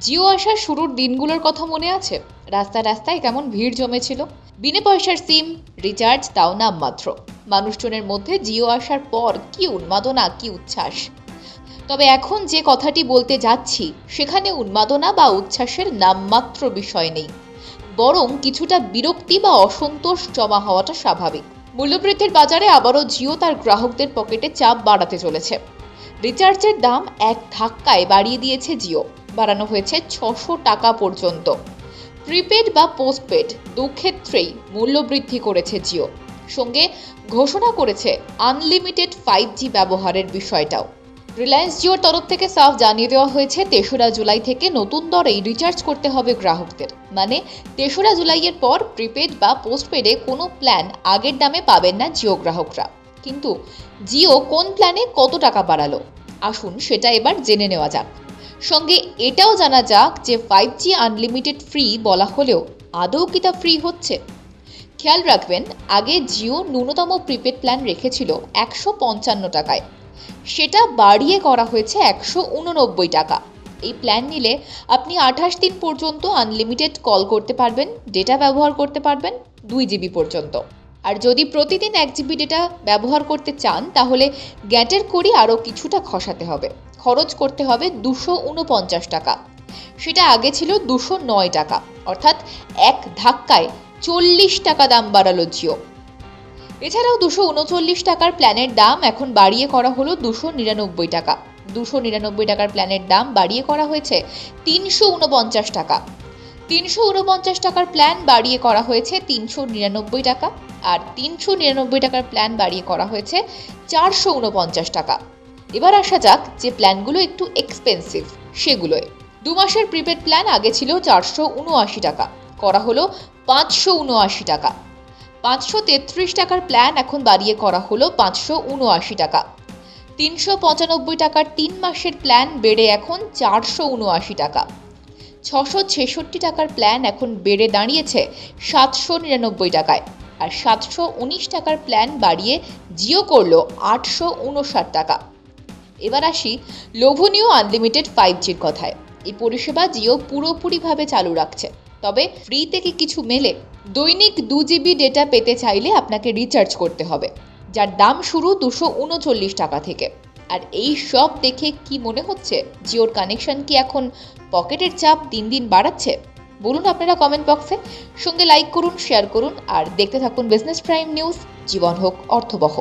জিও আসার শুরুর দিনগুলোর কথা মনে আছে? রাস্তায় রাস্তায় কেমন ভিড় জমেছিল? বিনে পয়সার সিম, রিচার্জ, তাও নামমাত্র মানুষজনের মধ্যে জিও আসার পর কি উন্মাদনা, কি উচ্ছ্বাস। তবে এখন যে কথাটি বলতে যাচ্ছি, সেখানে উন্মাদনা বা উচ্ছ্বাসের নামমাত্র বিষয় নেই। বরং কিছুটা বিরক্তি বা অসন্তোষ জমা হওয়াটা স্বাভাবিক। মূল্যবৃদ্ধির বাজারে আবারও জিও তার গ্রাহকদের পকেটে চাপ বাড়াতে চলেছে। রিচার্জের দাম এক ধাক্কায় বাড়িয়ে দিয়েছে জিও। বাড়ানো হয়েছে ছশো টাকা পর্যন্ত। প্রিপেড বা পোস্টপেড দুক্ষেত্রেই মূল্যবৃদ্ধি করেছে জিও। সঙ্গে ঘোষণা করেছে আনলিমিটেড ফাইভ জি ব্যবহারের বিষয়টাও। রিলায়েন্স জিওর তরফ থেকে সাফ জানিয়ে দেওয়া হয়েছে, তেসরা জুলাই থেকে নতুন দরেই রিচার্জ করতে হবে গ্রাহকদের। মানে তেসরা জুলাইয়ের পর প্রিপেড বা পোস্টপেডে কোনো প্ল্যান আগের দামে পাবেন না জিও গ্রাহকরা। কিন্তু জিও কোন প্ল্যানে কত টাকা বাড়ালো? আসুন সেটা এবার জেনে নেওয়া যাক। সঙ্গে এটাও জানা যাক যে ফাইভ জি আনলিমিটেড ফ্রি বলা হলেও আদৌ কি তা ফ্রি হচ্ছে? খেয়াল রাখবেন, আগে জিও ন্যূনতম প্রিপেড প্ল্যান রেখেছিল একশো পঞ্চান্ন টাকায়। সেটা বাড়িয়ে করা হয়েছে একশো উননব্বই টাকা। এই প্ল্যান নিলে আপনি আঠাশ দিন পর্যন্ত আনলিমিটেড কল করতে পারবেন ডেটা ব্যবহার করতে পারবেন দুই জিবি পর্যন্ত। আর যদি প্রতিদিন এক জিবি ডেটা ব্যবহার করতে চান, তাহলে গ্যাটের করি আরও কিছুটা খসাতে হবে। খরচ করতে হবে দুশো উনপঞ্চাশ টাকা। সেটা আগে ছিল দুশো নয় টাকা। অর্থাৎ এক ধাক্কায় চল্লিশ টাকা দাম বাড়ালো জিও। এছাড়াও দুশো উনচল্লিশ টাকার প্ল্যানের দাম এখন বাড়িয়ে করা হলো দুশো নিরানব্বই টাকা। দুশো নিরানব্বই টাকার প্ল্যানের দাম বাড়িয়ে করা হয়েছে তিনশো উনপঞ্চাশ টাকা। তিনশো উনপঞ্চাশ টাকার প্ল্যান বাড়িয়ে করা হয়েছে তিনশো নিরানব্বই টাকা আর তিনশো নিরানব্বই টাকার প্ল্যান বাড়িয়ে করা হয়েছে চারশো উনপঞ্চাশ টাকা। এবার আসা যাক যে প্ল্যানগুলো একটু এক্সপেন্সিভ সেগুলোয়। দু মাসের প্রিপেড প্ল্যান আগে ছিল চারশো উনআশি টাকা, করা হলো পাঁচশো উনআশি টাকা। পাঁচশো তেত্রিশ টাকার প্ল্যান এখন বাড়িয়ে করা হলো পাঁচশো উনআশি টাকা। তিনশো পঁচানব্বই টাকার তিন মাসের প্ল্যান বেড়ে এখন চারশো উনআশি টাকা। ছশো ছেষট্টি টাকার প্ল্যান এখন বেড়ে দাঁড়িয়েছে সাতশো নিরানব্বই টাকায়। আর সাতশো উনিশ টাকার প্ল্যান বাড়িয়ে জিও করল আটশো উনষাট টাকা। এবার আসি লোভনীয় আনলিমিটেড ফাইভ জির কথায়। এই পরিষেবা জিও পুরোপুরিভাবে চালু রাখছে। তবে ফ্রি থেকে কিছু মেলে? দৈনিক দু জিবি ডেটা পেতে চাইলে আপনাকে রিচার্জ করতে হবে, যার দাম শুরু দুশো উনচল্লিশ টাকা থেকে। আর এই সব দেখে কি মনে হচ্ছে? জিওর কানেকশন কি এখন পকেটের চাপ দিন দিন বাড়াচ্ছে? বলুন আপনারা কমেন্ট বক্সে সঙ্গে লাইক করুন শেয়ার করুন, আর দেখতে থাকুন বিজনেস প্রাইম নিউজ জীবন হোক, অর্থবহ।